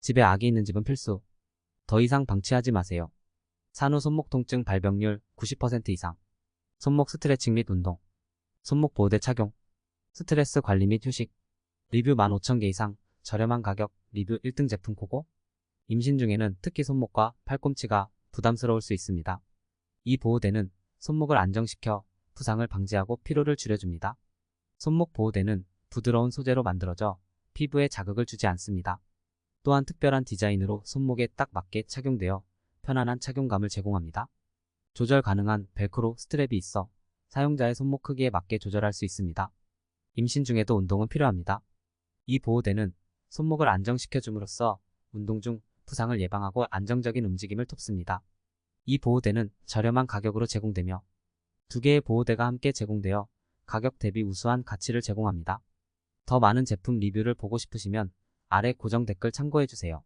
집에 아기 있는 집은 필수. 더 이상 방치하지 마세요. 산후 손목 통증 발병률 90% 이상. 손목 스트레칭 및 운동. 손목 보호대 착용. 스트레스 관리 및 휴식. 리뷰 15,000개 이상. 저렴한 가격. 리뷰 1등 제품 코고. 임신 중에는 특히 손목과 팔꿈치가 부담스러울 수 있습니다. 이 보호대는 손목을 안정시켜 부상을 방지하고 피로를 줄여줍니다. 손목 보호대는 부드러운 소재로 만들어져 피부에 자극을 주지 않습니다. 또한 특별한 디자인으로 손목에 딱 맞게 착용되어 편안한 착용감을 제공합니다. 조절 가능한 벨크로 스트랩이 있어 사용자의 손목 크기에 맞게 조절할 수 있습니다. 임신 중에도 운동은 필요합니다. 이 보호대는 손목을 안정시켜 줌으로써 운동 중 부상을 예방하고 안정적인 움직임을 돕습니다. 이 보호대는 저렴한 가격으로 제공되며 두 개의 보호대가 함께 제공되어 가격 대비 우수한 가치를 제공합니다. 더 많은 제품 리뷰를 보고 싶으시면 아래 고정 댓글 참고해주세요.